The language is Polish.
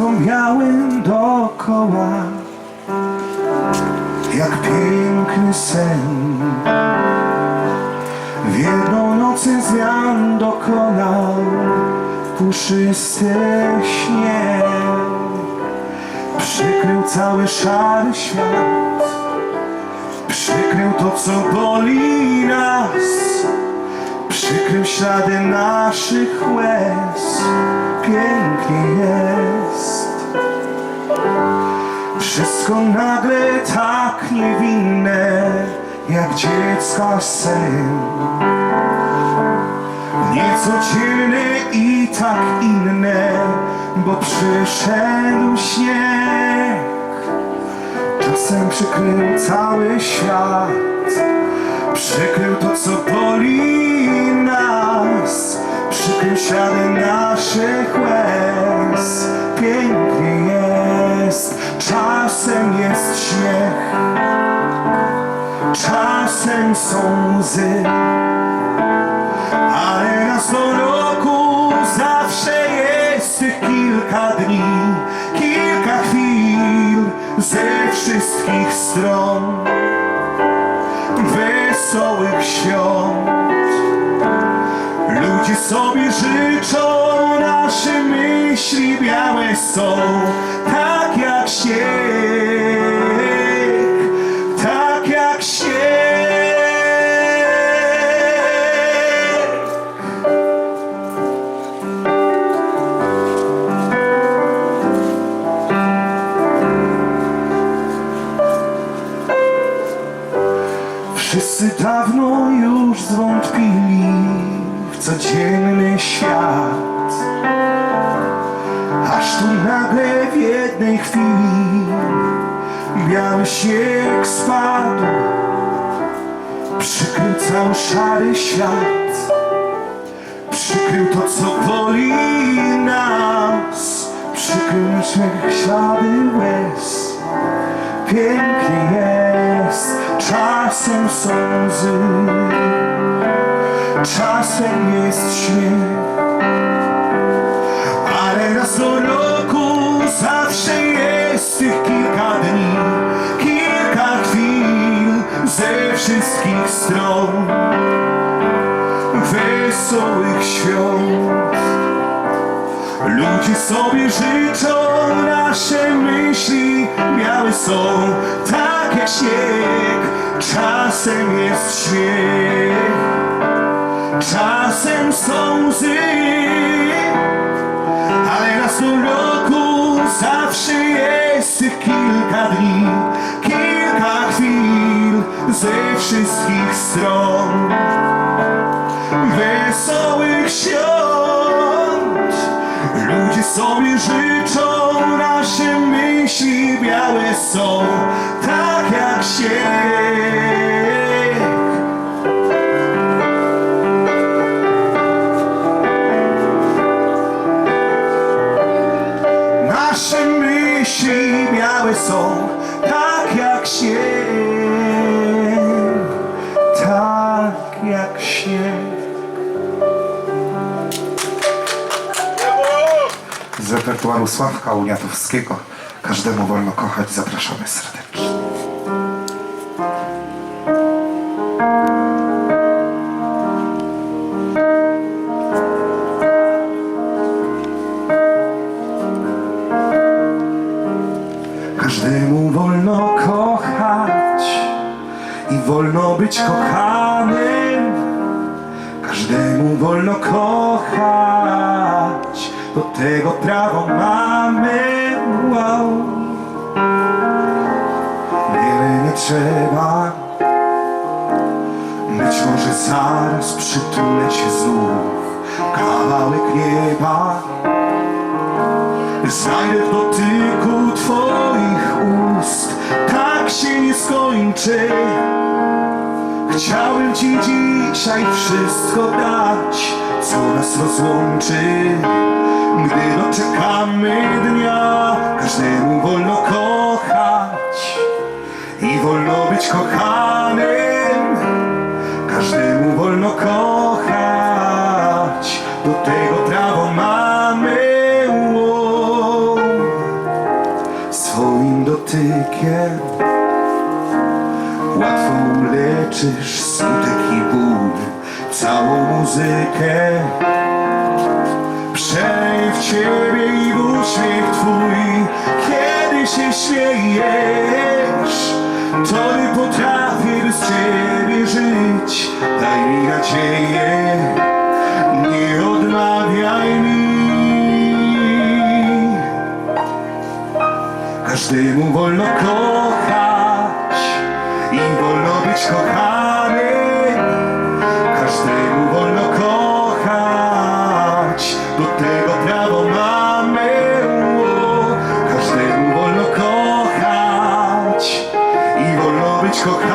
Miałem dookoła Jak piękny sen. W jedną nocy zmian dokonał Puszysty śnieg. Przykrył cały szary świat. Przykrył to, co boli nas. Przykrył ślady naszych łez. Pięknie jest Wszystko nagle tak niewinne Jak dziecka sen Niecodzienne i tak inne Bo przyszedł śnieg. Czasem przykrył cały świat Przykrył to, co boli nas Przykrył ślady naszych łez Czasem są łzy Ale raz do roku Zawsze jest tych kilka dni Kilka chwil Ze wszystkich stron wesołych świąt. Ludzie sobie życzą, nasze myśli białe są, tak jak śnieg, Wszyscy dawno już zwątpili w codzienny świat. Aż tu nagle w jednej chwili biały śnieg spadł. Przykrył cały szary świat. Przykrył to, co boli nas. Przykrył naszych ślady łez. Pięknie jest, czasem są łzy, czasem jest śmiech, ale raz do roku zawsze jest tych kilka dni, kilka chwil ze wszystkich stron wesołych świąt. Ludzie sobie życzą, nasze myśli białe są, tak jak śnieg. Czasem jest śmiech, czasem są łzy, ale raz do roku zawsze jest tych kilka dni, kilka chwil ze wszystkich stron wesołych świąt. Ludzie sobie życzą, nasze myśli białe są, tak jak śnieg. Myśli białe są, tak jak śnieg, tak jak śnieg. z repertuaru Sławka Uniatowskiego. Każdemu wolno kochać, zapraszamy serdecznie. Być kochanym. Każdemu wolno kochać, do tego prawo mamy. Wow. Wiele nie trzeba, być może zaraz przytulę cię znów. Kawałek nieba Znajdę w dotyku Twoich ust Tak się nie skończy Chciałem Ci dzisiaj wszystko dać Co nas rozłączy. Gdy doczekamy dnia Każdemu wolno kochać I wolno być kochanym. Każdemu wolno kochać Do tego prawo mamy. Językiem Łatwo leczysz smutek i ból Całą muzykę. Przeleję w ciebie i w uśmiech twój Kiedy się śmiejesz. To nie potrafię bez ciebie żyć Daj mi nadzieję Nie odmawiaj mi. Każdemu wolno kochać i wolno być kochanym. Każdemu wolno kochać, do tego prawo mamy. Każdemu wolno kochać i wolno być kochanym.